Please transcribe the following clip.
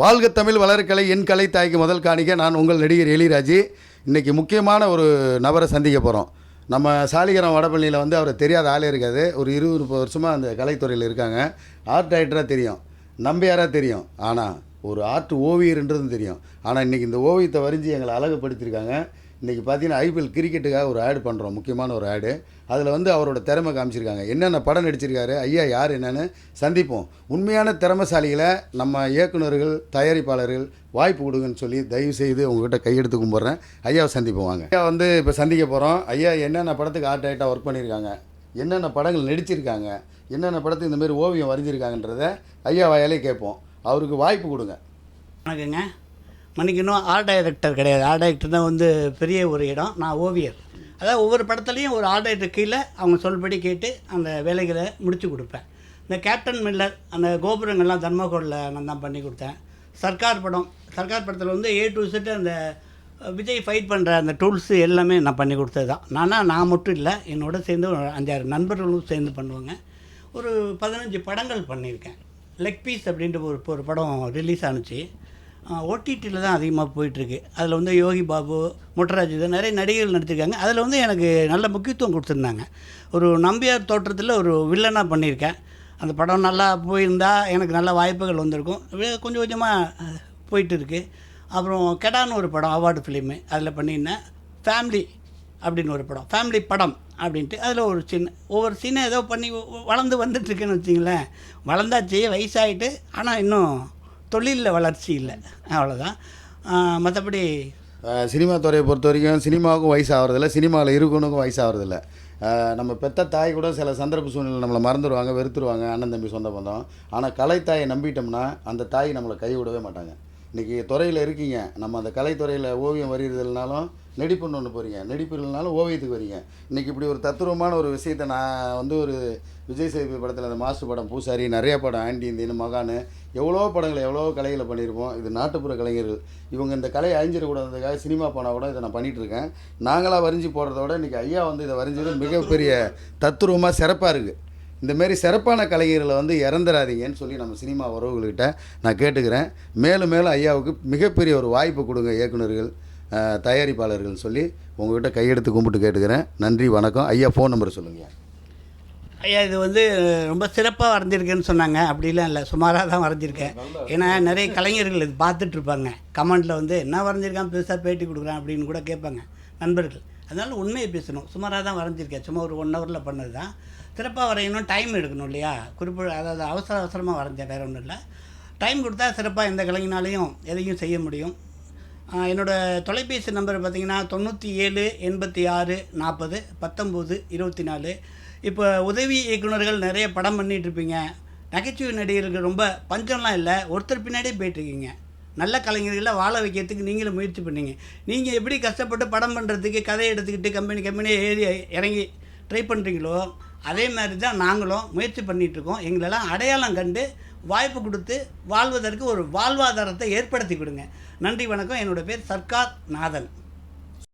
வாழ்க தமிழ் வளர்கலை என் கலை தாய்க்கு முதல் காணிக்க நான் உங்கள் நடிகர் எளிராஜி இன்றைக்கி முக்கியமான ஒரு நபரை சந்திக்க போகிறோம் நம்ம சாலிகரம் வடபள்ளியில் வந்து அவரை தெரியாத ஆளே இருக்காது. ஒரு இருபது முப்பது வருஷமாக அந்த கலைத்துறையில் இருக்காங்க. ஆர்ட் டைரக்டராக தெரியும். நம்பியாராக தெரியும். ஆனால் ஒரு ஆர்ட் ஓவியர்ன்றதும் தெரியும். ஆனால் இன்றைக்கி இந்த ஓவியத்தை வரைஞ்சி எங்களை அழகுப்படுத்தியிருக்காங்க இன்றைக்கி பார்த்தீங்கன்னா ஐபிஎல் கிரிக்கெட்டுக்காக ஒரு ஆடு பண்ணுறோம் முக்கியமான ஒரு ஆடு. அதில் வந்து அவரோட திறமை காமிச்சிருக்காங்க. என்னென்ன படம் நடிச்சிருக்காரு? ஐயா யார் என்னென்னு சந்திப்போம். உண்மையான திறமைசாலிகளை நம்ம இயக்குனர்கள் தயாரிப்பாளர்கள் வாய்ப்பு கொடுங்கன்னு சொல்லி தயவு செய்து உங்ககிட்ட கையெடுத்து கும்பிட்றேன். ஐயாவை சந்திப்போம் வாங்க. ஐயா வந்து இப்போ சந்திக்க போகிறோம் ஐயா என்னென்ன படத்துக்கு ஆர்ட் ஆகிட்டா ஒர்க் பண்ணியிருக்காங்க? என்னென்ன படங்கள் நடிச்சிருக்காங்க? என்னென்ன படத்துக்கு இந்தமாரி ஓவியம் வரைஞ்சிருக்காங்கன்றத ஐயா வாயாலே கேட்போம். அவருக்கு வாய்ப்பு கொடுங்க. வணக்கங்க. மன்னிக்கணும் ஆர்ட் டைரக்டர் கிடையாது. ஆர்ட் டைரக்டர் தான் வந்து பெரிய ஒரு இடம். நான் ஓவியர். அதாவது ஒவ்வொரு படத்துலையும் ஒரு ஆர்ட் டைரக்டர் கீழே அவங்க சொல்படி கேட்டு அந்த வேலைகளை முடித்து கொடுப்பேன். இந்த கேப்டன் மில்லர் அந்த கோபுரங்கள்லாம் தர்மகோடில் நான் தான் பண்ணி கொடுத்தேன். சர்க்கார் படம். சர்க்கார் படத்தில் வந்து ஏ டு செட்டு அந்த விஜய் ஃபைட் பண்ணுற அந்த டூல்ஸு எல்லாமே நான் பண்ணி கொடுத்தது தான். நானா நான் மட்டும் இல்லை. என்னோட சேர்ந்து ஒரு அஞ்சாறு நண்பர்களும் சேர்ந்து பண்ணுவாங்க. ஒரு பதினஞ்சு படங்கள் பண்ணியிருக்கேன். லெக் பீஸ் அப்படின்ற ஒரு ஒரு படம் ரிலீஸ் ஆனுச்சு. ஓடிடியில் தான் அதிகமாக போயிட்டுருக்கு. அதில் வந்து யோகி பாபு முட்டராஜ் இது நிறைய நடிகர்கள் நடிச்சிருக்காங்க. அதில் வந்து எனக்கு நல்ல முக்கியத்துவம் கொடுத்துருந்தாங்க. ஒரு நம்பியார் தோற்றத்தில் ஒரு வில்லனாக பண்ணியிருக்கேன். அந்த படம் நல்லா போயிருந்தால் எனக்கு நல்ல வாய்ப்புகள் வந்திருக்கும். கொஞ்சம் கொஞ்சமாக போயிட்டு இருக்குது அப்புறம் கெடான்னு ஒரு படம் அவார்டு ஃபிலிமு அதில் பண்ணியிருந்தேன். ஃபேமிலி அப்படின்னு ஒரு படம். ஃபேமிலி படம் அப்படின்ட்டு அதில் ஒரு சின்ன ஒவ்வொரு சீனை ஏதோ பண்ணி வளர்ந்து வந்துட்டுருக்குன்னு வச்சிங்களேன் வளர்ந்தாச்சு வயசாயிட்டு ஆனால் இன்னும் தொழிலில் வளர்ச்சி இல்லை. அவ்வளோதான் மற்றபடி சினிமா துறையை பொறுத்த வரைக்கும் சினிமாவுக்கும் வயசு ஆகிறதில்ல சினிமாவில் இருக்கணுக்கும் வயசு ஆகிறதில்ல நம்ம பெத்த தாய் கூட சில சந்தர்ப்ப சூழ்நிலை நம்மளை மறந்துடுவாங்க வெறுத்துருவாங்க அண்ணன் தம்பி சொந்த பந்தம். ஆனால் கலைத்தாயை நம்பிட்டோம்னா அந்த தாய் நம்மளை கைவிடவே மாட்டாங்க. இன்றைக்கி துறையில் இருக்கீங்க. நம்ம அந்த கலைத்துறையில் ஓவியம் வரைகிறதுனாலும் நடிப்புன்னு ஒன்று போகிறீங்க நடிப்பு இல்லைனாலும் ஓவியத்துக்கு வரீங்க. இன்றைக்கி இப்படி ஒரு தத்துவமான ஒரு விஷயத்தை நான் வந்து ஒரு விஜய் சேதுபதி படத்தில் அந்த மாஸ்டர் படம் பூசாரி நிறைய படம் ஆண்டி இந்தியன் மகானு எவ்வளோ படங்கள் எவ்வளோ கலைகளை பண்ணியிருப்போம். இது நாட்டுப்புற கலைஞர்கள். இவங்க இந்த கலையை அழிஞ்சிடக்கூடாதுக்காக சினிமா போனால் கூட இதை நான் பண்ணிகிட்டு இருக்கேன் நாங்களாக வரைஞ்சி போடுறத விட இன்றைக்கி ஐயா வந்து இதை வரைஞ்சது மிகப்பெரிய தத்துரூபமாக சிறப்பாக இருக்குது இந்தமாரி சிறப்பான கலைஞர்களை வந்து இறந்துடாதீங்கன்னு சொல்லி நம்ம சினிமா உறவுகள்கிட்ட நான் கேட்டுக்கிறேன். மேலும் மேலும் ஐயாவுக்கு மிகப்பெரிய ஒரு வாய்ப்பு கொடுங்க இயக்குனர்கள் தயாரிப்பாளர்கள்னு சொல்லி உங்கள்கிட்ட கையெடுத்து கும்பிட்டு கேட்டுக்கிறேன். நன்றி வணக்கம். ஐயா ஃபோன் நம்பர் சொல்லுங்கள் ஐயா இது வந்து ரொம்ப சிறப்பாக வரைஞ்சிருக்கேன்னு சொன்னாங்க. அப்படிலாம் இல்லை சுமாராக தான் வரைஞ்சிருக்கேன். ஏன்னா நிறைய கலைஞர்கள் இது பார்த்துட்ருப்பாங்க கமெண்ட்டில் வந்து என்ன வரைஞ்சிருக்கான்? பெருசாக பேட்டி கொடுக்குறான். அப்படின்னு கூட கேட்பாங்க. நண்பர்கள் அதனால உண்மையை பேசணும். சுமாராக தான் வரைஞ்சிருக்கேன். சும்மா ஒரு ஒன் ஹவரில் பண்ணது தான் சிறப்பாக வரையணும் டைம் எடுக்கணும் இல்லையா? குறிப்பு அதாவது அவசர அவசரமாக வரைஞ்சேன் வேறு ஒன்றும் இல்லை. டைம் கொடுத்தா சிறப்பாக எந்த கலைஞனாலையும் எதையும் செய்ய முடியும். என்னோடய என்னோட தொலைபேசி நம்பர் பார்த்தீங்கன்னா தொண்ணூற்றி ஏழு எண்பத்தி ஆறு நாற்பது பத்தொம்போது இருபத்தி நாலு. இப்போ உதவி இயக்குனர்கள் நிறைய படம் பண்ணிகிட்ருப்பீங்க நகைச்சுவை நடிகர்கள் ரொம்ப பஞ்சம்லாம் இல்லை. ஒருத்தர் பின்னாடியே போயிட்டுருக்கீங்க நல்ல கலைஞர்களை வாழ வைக்கிறதுக்கு நீங்களும் முயற்சி பண்ணீங்க. நீங்கள் எப்படி கஷ்டப்பட்டு படம் பண்ணுறதுக்கு கதையை எடுத்துக்கிட்டு கம்பெனி கம்பெனியை ஏறி இறங்கி ட்ரை பண்ணுறீங்களோ அதே மாதிரி தான் நாங்களும் முயற்சி பண்ணிகிட்ருக்கோம் எங்களெல்லாம் அடையாளம் கண்டு வாய்ப்பு கொடுத்து வாழ்வதற்கு ஒரு வாழ்வாதாரத்தை ஏற்படுத்தி கொடுங்க. நன்றி வணக்கம். என்னோட பேர் சர்க்கார் நாதன்.